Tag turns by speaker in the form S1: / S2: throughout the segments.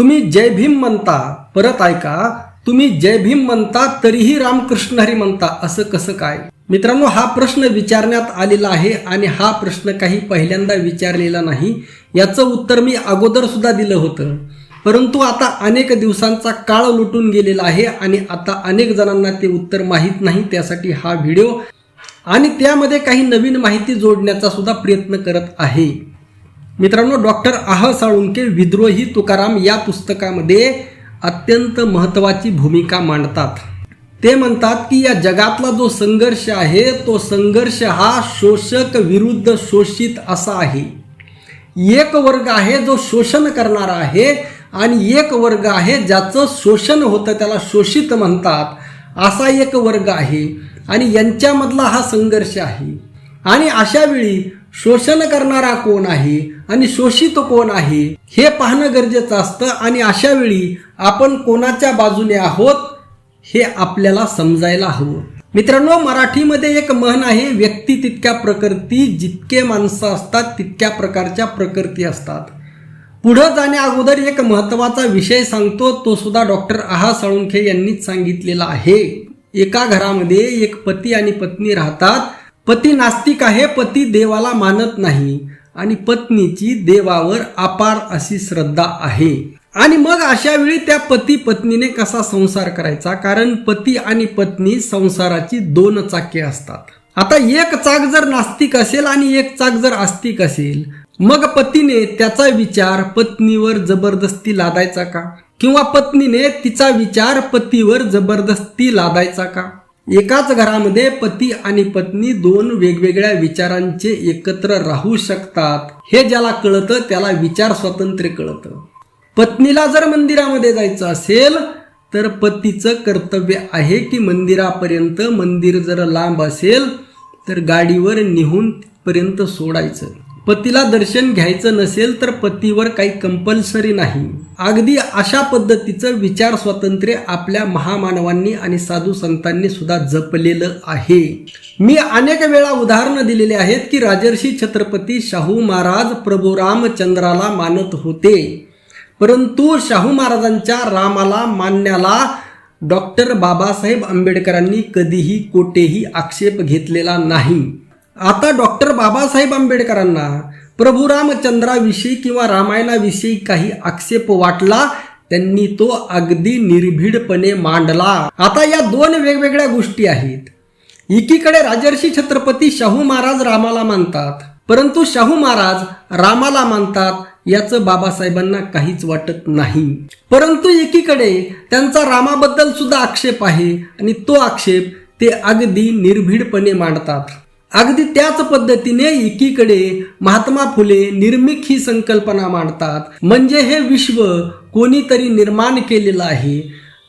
S1: तुम्ही जय भीम म्हणता परत ऐका तुम्ही जय भीम म्हणता तरीही रामकृष्ण हरी म्हणता असं कसं काय? मित्रांनो हा प्रश्न विचारण्यात आलेला आहे आणि हा प्रश्न काही पहिल्यांदा विचारलेला नाही. याचं उत्तर मी अगोदर सुद्धा दिलं होतं. परंतु आता अनेक दिवसांचा काळ लुटून गेलेला आहे आणि आता अनेक जणांना ते उत्तर माहीत नाही त्यासाठी हा व्हिडिओ आणि त्यामध्ये काही नवीन माहिती जोडण्याचा सुद्धा प्रयत्न करत आहे. मित्रांनो डॉक्टर आह साळुंके विद्रोही तुकाराम या पुस्तकामध्ये अत्यंत महत्त्वाची भूमिका मांडतात. ते म्हणतात की या जगातला जो संघर्ष आहे तो संघर्ष हा शोषक विरुद्ध शोषित असा आहे. एक वर्ग आहे जो शोषण करणारा आहे आणि एक वर्ग आहे ज्याचं शोषण होतं त्याला शोषित म्हणतात. असा एक वर्ग आहे आणि यांच्यामधला हा संघर्ष आहे. आणि अशावेळी शोषण करणारा कोण आहे? आणि शोषित कोण आहे हे पाहणं गरजेचं असतं आणि अशा वेळी आपण कोणाच्या बाजूने आहोत हे आपल्याला समजायला हवं. मित्रांनो मराठीमध्ये एक म्हण आहे व्यक्ती तितक्या प्रकृती जितके माणसं असतात तितक्या प्रकारच्या प्रकृती असतात. पुढं जाण्या अगोदर एक महत्त्वाचा विषय सांगतो तो सुद्धा डॉक्टर आहा साळुंखे यांनीच सांगितलेला आहे. एका घरामध्ये एक पती आणि पत्नी राहतात. पती नास्तिक आहे पती देवाला मानत नाही. आणि पत्नीची देवावर अपार अशी श्रद्धा आहे. आणि मग अशा वेळी त्या पती पत्नीने कसा संसार करायचा? कारण पती आणि पत्नी संसाराची दोन चाके असतात. आता एक चाक जर नास्तिक असेल आणि एक चाक जर आस्तिक असेल मग पतीने त्याचा विचार पत्नीवर जबरदस्ती लादायचा का? किंवा पत्नीने तिचा विचार पतीवर जबरदस्ती लादायचा का? एकाच घरामध्ये पती आणि पत्नी दोन वेगवेगळ्या विचारांचे एकत्र राहू शकतात. हे ज्याला कळतं त्याला विचार स्वातंत्र्य कळतं. पत्नीला जर मंदिरामध्ये जायचं असेल तर पतीचं कर्तव्य आहे की मंदिरापर्यंत मंदिर जर लांब असेल तर गाडीवर निहून पर्यंत सोडायचं. पतीला दर्शन घ्यायचं नसेल तर पतीवर काही कंपल्सरी नाही. अगदी अशा पद्धतीचं विचार स्वातंत्र्य आपल्या महामानवांनी आणि साधू संतांनी सुद्धा जपलेलं आहे. मी अनेक वेळा उदाहरणं दिलेली आहेत की राजर्षी छत्रपती शाहू महाराज प्रभू रामचंद्राला मानत होते. परंतु शाहू महाराजांच्या रामाला मानण्याला डॉक्टर बाबासाहेब आंबेडकरांनी कधीही कोठेही आक्षेप घेतलेला नाही. आता डॉक्टर बाबासाहेब आंबेडकरांना प्रभू रामचंद्राविषयी किंवा रामायणाविषयी काही आक्षेप वाटला त्यांनी तो अगदी निर्भीडपणे मांडला. आता या दोन वेगवेगळ्या गोष्टी आहेत. एकीकडे राजर्षी छत्रपती शाहू महाराज रामाला मानतात परंतु शाहू महाराज रामाला मानतात याचं बाबासाहेबांना काहीच वाटत नाही. परंतु एकीकडे त्यांचा रामाबद्दल सुद्धा आक्षेप आहे आणि तो आक्षेप ते अगदी निर्भीडपणे मांडतात. अगदी त्याच पद्धतीने एकीकडे महात्मा फुले निर्मिक ही संकल्पना मांडतात. म्हणजे हे विश्व कोणीतरी निर्माण केलेलं आहे.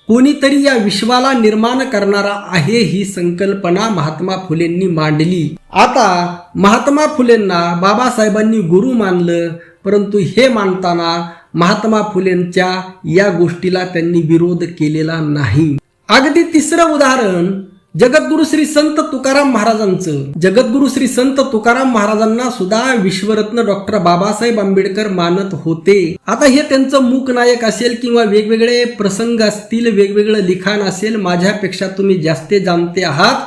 S1: कोणीतरी या विश्वाला निर्माण करणारा आहे ही संकल्पना महात्मा फुलेंनी मांडली. आता महात्मा फुलेंना बाबासाहेबांनी गुरु मानलं परंतु हे मानताना महात्मा फुलेंच्या या गोष्टीला त्यांनी विरोध केलेला नाही. अगदी तिसरं उदाहरण जगद्गुरु श्री संत तुकाराम महाराजांचं. जगद्गुरु श्री संत तुकाराम महाराजांना सुद्धा विश्वरत्न डॉक्टर बाबासाहेब आंबेडकर मानत होते. आता हे त्यांचं मूकनायक असेल किंवा वेगवेगळे प्रसंग असतील वेगवेगळं लिखाण असेल माझ्यापेक्षा तुम्ही जास्त जाणते आहात.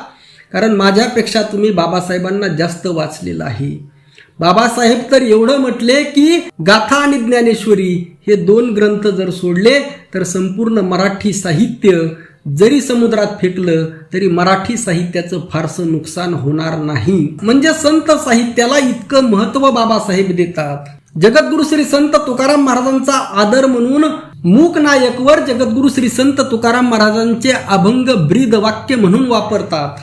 S1: कारण माझ्यापेक्षा तुम्ही बाबासाहेबांना जास्त वाचलेलं आहे. बाबासाहेब तर एवढं म्हटले की गाथा आणि ज्ञानेश्वरी हे दोन ग्रंथ जर सोडले तर संपूर्ण मराठी साहित्य जरी समुद्रात फेकलं तरी मराठी साहित्याचं फारसं नुकसान होणार नाही. म्हणजे संत साहित्याला इतकं महत्त्व बाबासाहेब देतात. जगद्गुरु श्री संत तुकाराम महाराजांचा आदर म्हणून मूक नायकवर जगद्गुरु श्री संत तुकाराम महाराजांचे अभंग ब्रीद वाक्य म्हणून वापरतात.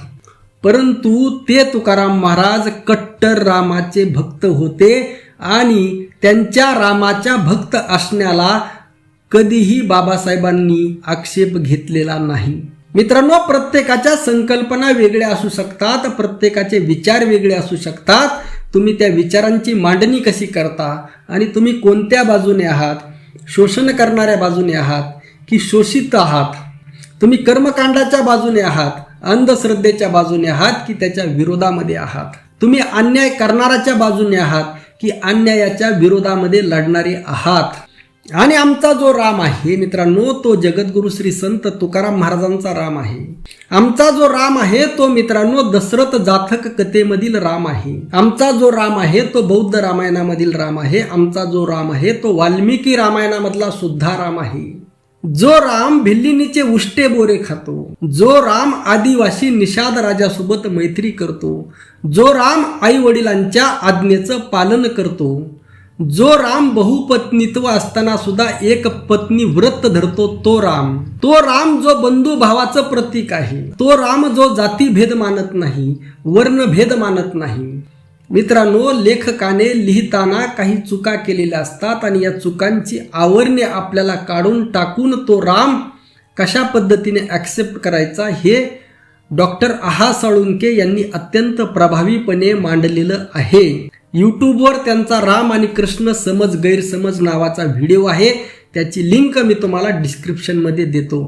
S1: परंतु ते तुकाराम महाराज कट्टर रामाचे भक्त होते आणि त्यांच्या रामाच्या भक्त असण्याला कधीही बाबासाहेबांनी आक्षेप घेतलेला नाही. मित्रांनो प्रत्येकाच्या संकल्पना वेगळ्या असू शकतात प्रत्येकाचे विचार वेगळे असू शकतात. तुम्ही त्या विचारांची मांडणी कशी करता आणि तुम्ही कोणत्या बाजूने आहात शोषण करणाऱ्या बाजूने आहात की शोषित आहात? तुम्ही कर्मकांडाच्या बाजूने आहात अंधश्रद्धेच्या बाजूने आहात की त्याच्या विरोधामध्ये आहात? तुम्ही अन्याय करणाऱ्याच्या बाजूने आहात की अन्यायाच्या विरोधामध्ये लढणारे आहात? आणि आमचा जो राम आहे मित्रांनो तो जगद्गुरु श्री संत तुकाराम महाराजांचा राम आहे. आमचा जो राम आहे तो मित्रांनो दशरथ जाथक कथेमधील राम आहे. आमचा जो राम आहे तो बौद्ध रामायणामधील राम आहे. आमचा जो राम आहे तो वाल्मिकी रामायणामधला सुद्धा राम आहे. जो राम भिल्लिनीचे उष्टे बोरे खातो जो राम आदिवासी निषाद राजासोबत मैत्री करतो जो राम आई वडिलांच्या आज्ञेचं पालन करतो जो राम बहुपत्नीत्व असताना सुद्धा एक पत्नी व्रत धरतो तो राम. तो राम जो बंधू भावाचं प्रतीक आहे. तो राम जो जातीभेद मानत नाही वर्णभेद मानत नाही. मित्रांनो लेखकाने लिहिताना काही चुका केलेल्या असतात आणि या चुकांची आवरणे आपल्याला काढून टाकून तो राम कशा पद्धतीने ॲक्सेप्ट करायचा हे डॉक्टर आहा साळुंके यांनी अत्यंत प्रभावीपणे मांडलेलं आहे. यूट्यूबवर त्यांचा राम आणि कृष्ण समज गैरसमज नावाचा व्हिडिओ आहे. त्याची लिंक मी तुम्हाला डिस्क्रिप्शनमध्ये देतो.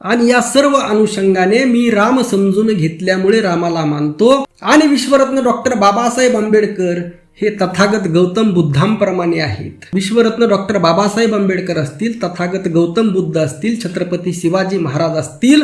S1: आणि या सर्व अनुषंगाने मी राम समजून घेतल्यामुळे रामाला मानतो. आणि विश्वरत्न डॉक्टर बाबासाहेब आंबेडकर हे तथागत गौतम बुद्धांप्रमाणे आहेत. विश्वरत्न डॉक्टर बाबासाहेब आंबेडकर असतील तथागत गौतम बुद्ध असतील छत्रपती शिवाजी महाराज असतील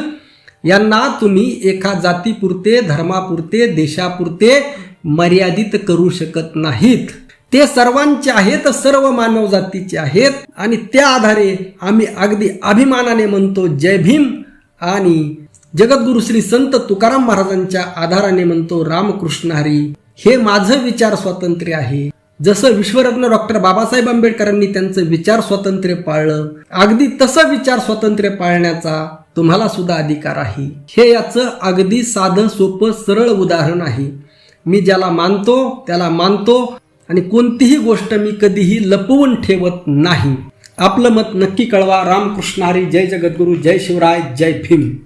S1: यांना तुम्ही एका जातीपुरते धर्मापुरते देशापुरते मर्यादित करू शकत नाहीत. ते सर्वांचे आहेत सर्व मानव जातीचे आहेत आणि त्या आधारे आम्ही अगदी अभिमानाने म्हणतो जय भीम आणि जगद्गुरु श्री संत तुकाराम महाराजांच्या आधाराने म्हणतो रामकृष्ण हरी. हे माझं विचार स्वातंत्र्य आहे. जसं विश्वरत्न डॉक्टर बाबासाहेब आंबेडकरांनी त्यांचं विचार स्वातंत्र्य पाळलं अगदी तसं विचार स्वातंत्र्य पाळण्याचा तुम्हाला सुद्धा अधिकार आहे. हे याचं अगदी साधं सोपं सरळ उदाहरण आहे. मी ज्याला मानतो त्याला मानतो आणि कोणतीही गोष्ट मी कधीही लपवून ठेवत नाही. आपलं मत नक्की कळवा. रामकृष्ण हरी जय जगद्गुरू. जय शिवराय. जय भीम.